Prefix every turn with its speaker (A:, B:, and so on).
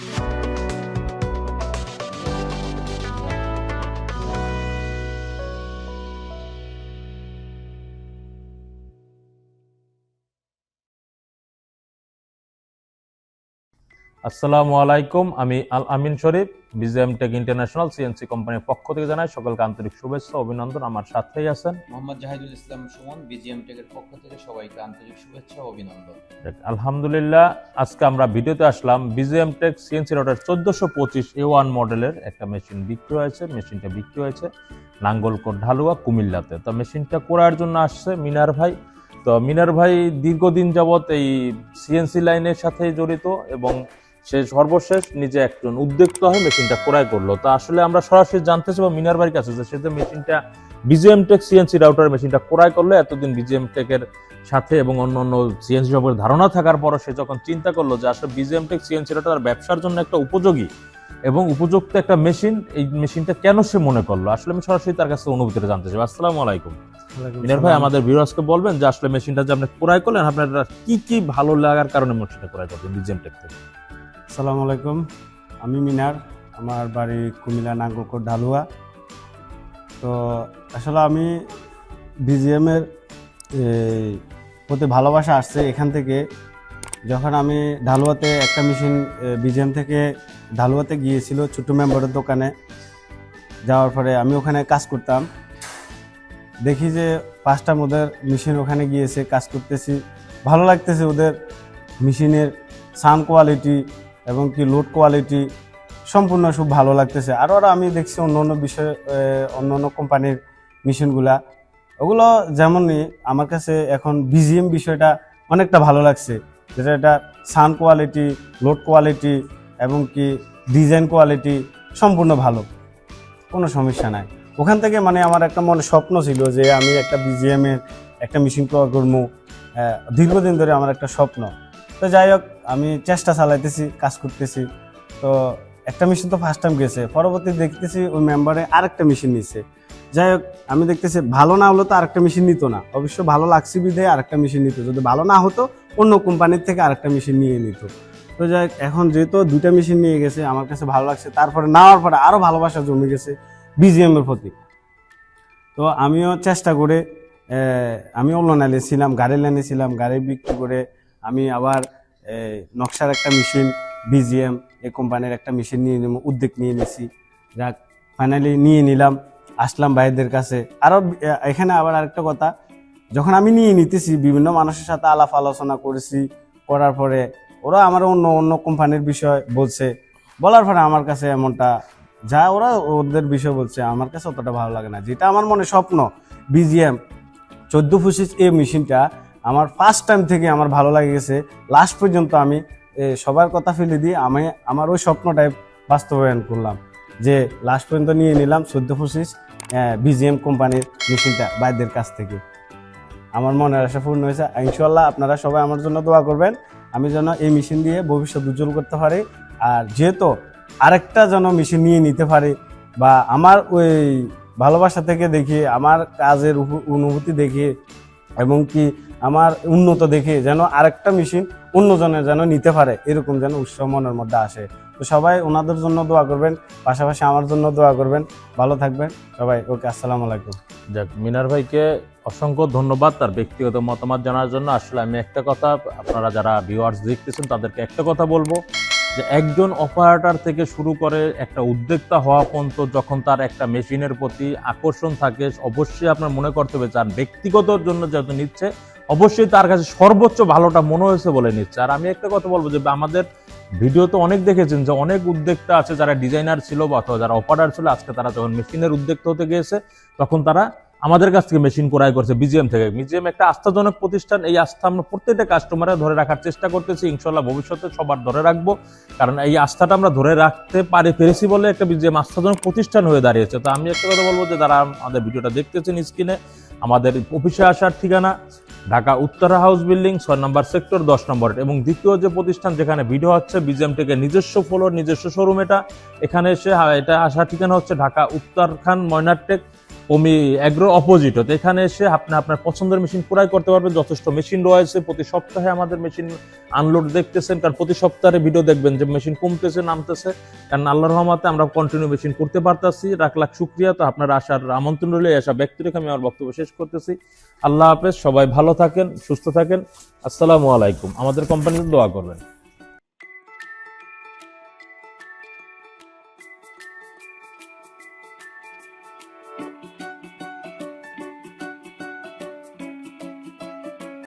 A: Thank you. আসসালামু আলাইকুম আমি Al Amin Sharif BGM tech international CNC কোম্পানির পক্ষ থেকে জানাই সকলকে আন্তরিক শুভেচ্ছা অভিনন্দন। আমার সাথেই আছেন
B: মোহাম্মদ জাহিদুল ইসলাম সুমন বিজিএম টেকের পক্ষ থেকে সবাইকে আন্তরিক শুভেচ্ছা অভিনন্দন।
A: আলহামদুলিল্লাহ আজকে আমরা ভিডিওতে আসলাম বিজিএম টেক সিএনসি রোডের চোদ্দশো পঁচিশ এ ওয়ান মডেলের একটা মেশিন বিক্রি হয়েছে মেশিনটা বিক্রি হয়েছে নাঙ্গলকোট ঢালুয়া কুমিল্লাতে। তো মেশিনটা করার জন্য আসছে মিনার ভাই। তো মিনার ভাই দীর্ঘদিন যাবৎ এই সিএনসি লাইনের সাথে জড়িত এবং সে সর্বশেষ নিজে একজন উদ্যোক্তা হয়ে মেশিনটা ক্রয় করল। তো আসলে আমরা সরাসরি জানতে চাইব মিনার ভাইয়ের কাছে যে সে যে মেশিনটা বিজিএম টেক সিএনসি রাউটার মেশিনটা ক্রয় করল এতদিন বিজিএম টেকের সাথে এবং অন্য অন্য সিএনসি সম্পর্কে ধারণা থাকার পরও সে যখন চিন্তা করল যে আসলে বিজিএম টেক সিএনসি রাউটার ব্যবসার জন্য একটা উপযোগী এবং উপযুক্ত একটা মেশিন এই মেশিনটা কেন সে মনে করল? আসলে আমি সরাসরি তার কাছে অনুভূতিটা জানতে চাই আসসালামু আলাইকুম। মিনার ভাই আমাদের ভিউয়ার্সকে বলবেন যে আসলে মেশিনটা যে আপনি ক্রয় করলেন আপনার কি কি ভালো লাগার কারণে মেশিনটা ক্রয় করলেন বিজিএম টেক থেকে?
C: আসসালামু আলাইকুম। আমি মিনার, আমার বাড়ি কুমিল্লা নাঙ্গকোট ঢালুয়া। তো আসলে আমি বিজিএমের প্রতি ভালোবাসা আসছে এখান থেকে। যখন আমি ঢালুয়াতে একটা মেশিন বিজিএম থেকে ঢালুয়াতে গিয়েছিল ছোট্ট মেম্বারের দোকানে। যাওয়ার পরে আমি ওখানে কাজ করতাম। দেখি যে পাঁচটা ওদের মেশিন ওখানে গিয়েছে, কাজ করতেছি। ভালো লাগতেছে ওদের মেশিনের সাউন্ড কোয়ালিটি এবং কি লোড কোয়ালিটি সম্পূর্ণ খুব ভালো লাগতেছে। আর ওরা আমি দেখছি অন্য অন্য বিষয় অন্য অন্য কোম্পানির মেশিনগুলা। ওগুলো যেমনই, আমার কাছে এখন বিজিএম বিষয়টা অনেকটা ভালো লাগছে। যেটা এটা সাউন্ড কোয়ালিটি লোড কোয়ালিটি এবং কি ডিজাইন কোয়ালিটি সম্পূর্ণ ভালো। কোনো সমস্যা নাই। ওখান থেকে মানে আমার একটা মনে স্বপ্ন ছিল যে আমি একটা বিজিএম এর একটা মেশিন ক্রয় করব। দীর্ঘদিন ধরে আমার একটা স্বপ্ন। তো যাই হোক আমি চেষ্টা চালাইতেছি, কাজ করতেছি। তো একটা মেশিন তো ফার্স্ট টাইম গেছে। পরবর্তী দেখতেছি ওই মেম্বারে আরেকটা মেশিন নিচ্ছে যাই হোক, আমি দেখতেছি ভালো না হলে তো আরেকটা মেশিন নিত না। অবশ্য ভালো লাগছে বিধে আরেকটা মেশিন নিত। যদি ভালো না হতো, অন্য কোম্পানির থেকে আরেকটা মেশিন নিয়ে নিত। তো যাই এখন যেহেতু দুইটা মেশিন নিয়ে গেছে, আমার কাছে ভালো লাগছে। তারপরে নেওয়ার পরে আরও ভালোবাসা জমে গেছে বিজিএম এর প্রতি। তো আমিও চেষ্টা করে আমি অন্য লাইনে ছিলাম, গাড়ির লাইনে ছিলাম। গাড়ি বিক্রি করে আমি আবার নকশার একটা মেশিন বিজিএম এই কোম্পানির একটা মেশিন নিয়ে নেব উদ্যোগ নিয়ে নিছি। যাক ফাইনালি নিয়ে নিলাম, আসলাম ভাইদের কাছে। আরও এখানে আবার আরেকটা কথা, যখন আমি নিয়ে নিতেছি, বিভিন্ন মানুষের সাথে আলাপ আলোচনা করেছি, করার পরে ওরা আমার অন্য অন্য কোম্পানির বিষয় বলছে, বলার পরে আমার কাছে এমনটা, যা ওরা ওদের বিষয় বলছে, আমার কাছে অতটা ভালো লাগে না। যেটা আমার মনে স্বপ্ন বিজিএম চোদ্দ পঁচিশ এই মেশিনটা আমার ফার্স্ট টাইম থেকে আমার ভালো লাগে গেছে। লাস্ট পর্যন্ত আমি সবার কথা ফেলে দিয়ে আমি আমার ওই স্বপ্নটাই বাস্তবায়ন করলাম। যে লাস্ট পর্যন্ত নিয়ে নিলাম চোদ্দ পঁচিশ বিজিএম কোম্পানির মেশিনটা বাইদের কাছ থেকে। আমার মনের আশা পূর্ণ হয়েছে। ইনশাল্লাহ আপনারা সবাই আমার জন্য দোয়া করবেন। আমি যেন এই মেশিন দিয়ে ভবিষ্যৎ উজ্জ্বল করতে পারি। আর যেহেতু আরেকটা যেন মেশিন নিয়ে নিতে পারি বা আমার ওই ভালোবাসা থেকে দেখে, আমার কাজের অনুভূতি দেখে, এবং কি আমার উন্নত দেখে যেন আরেকটা মেশিন অন্যজনের যেন নিতে পারে, এরকম যেন উৎসাহ মনের মধ্যে আসে। তো সবাই ওনাদের জন্য দোয়া করবেন, পাশাপাশি আমার জন্য দোয়া করবেন। ভালো থাকবেন, সবাই, ওকে, আসসালামু আলাইকুম।
A: যাক, মিনার ভাইকে অসংখ্য ধন্যবাদ তার ব্যক্তিগত মতামত জানার জন্য। আসলে আমি একটা কথা, আপনারা যারা ভিউয়ার্স দেখতেছেন তাদেরকে একটা কথা বলব, যে একজন অপারেটর থেকে শুরু করে একটা উদ্যোক্তা হওয়া পর্যন্ত যখন তার একটা মেশিনের প্রতি আকর্ষণ থাকে, অবশ্যই আপনার মনে করতে হবে যার ব্যক্তিগত জন্য যেহেতু নিচ্ছে অবশ্যই তার কাছে সর্বোচ্চ ভালোটা মনে হয়েছে বলে নিচ্ছে। আর আমি একটা কথা বলব যে, আমাদের ভিডিও তো অনেক দেখেছেন যে, অনেক উদ্যোক্তা আছে যারা ডিজাইনার ছিল বা অথবা যারা অপারেটর ছিল, আজকে তারা যখন মেশিনের উদ্যোক্তা হতে গিয়েছে, তখন তারা আমাদের কাছ থেকে মেশিন ক্রয় করছে বিজিএম থেকে। বিজিএম একটা আস্থাজনক প্রতিষ্ঠান, এই আস্থা আমরা প্রত্যেকটা কাস্টমারে ধরে রাখার চেষ্টা করতেছি ইনশাল্লাহ ভবিষ্যতে সবার ধরে রাখব। কারণ এই আস্থাটা আমরা ধরে রাখতে পারি, পেরেছি বলে একটা বিজিএম আস্থাজনক প্রতিষ্ঠান হয়ে দাঁড়িয়েছে। তো আমি একটা কথা বলব যে, যারা আমাদের ভিডিওটা দেখতেছেন স্ক্রিনে আমাদের অফিসে আসার ঠিকানা ঢাকা উত্তরা হাউস বিল্ডিং ছয় নম্বর সেক্টর দশ নম্বর এবং দ্বিতীয় যে প্রতিষ্ঠান যেখানে ভিডিও হচ্ছে বিজিএম টেকের নিজস্ব ফ্লোর নিজস্ব শোরুম এটা এখানে এসে হ্যাঁ, এটা আসার ঠিকানা হচ্ছে ঢাকা উত্তরখান ময়নারটেক ওমি অ্যাগ্রো অপোজিট হতে এখানে এসে আপনি, আপনার পছন্দের মেশিন ক্রয় করতে পারবেন। যথেষ্ট মেশিন রয়েছে, প্রতি সপ্তাহে আমাদের মেশিন আনলোড দেখতেছেন, কারণ প্রতি সপ্তাহে ভিডিও দেখবেন যে মেশিন কমতেছে, নামতেছে। কারণ আল্লাহর রহমাতে আমরা কন্টিনিউ মেশিন করতে পারতাছি। লাখ লাখ শুক্রিয়া। তো আপনার আসার আমন্ত্রণ রইলে আসা ব্যক্তি রেখে আমি আমার বক্তব্য শেষ করতেছি। আল্লাহ হাফেজ, সবাই ভালো থাকেন, সুস্থ থাকেন। আসসালামু আলাইকুম। আমাদের কোম্পানিতে দোয়া করবেন।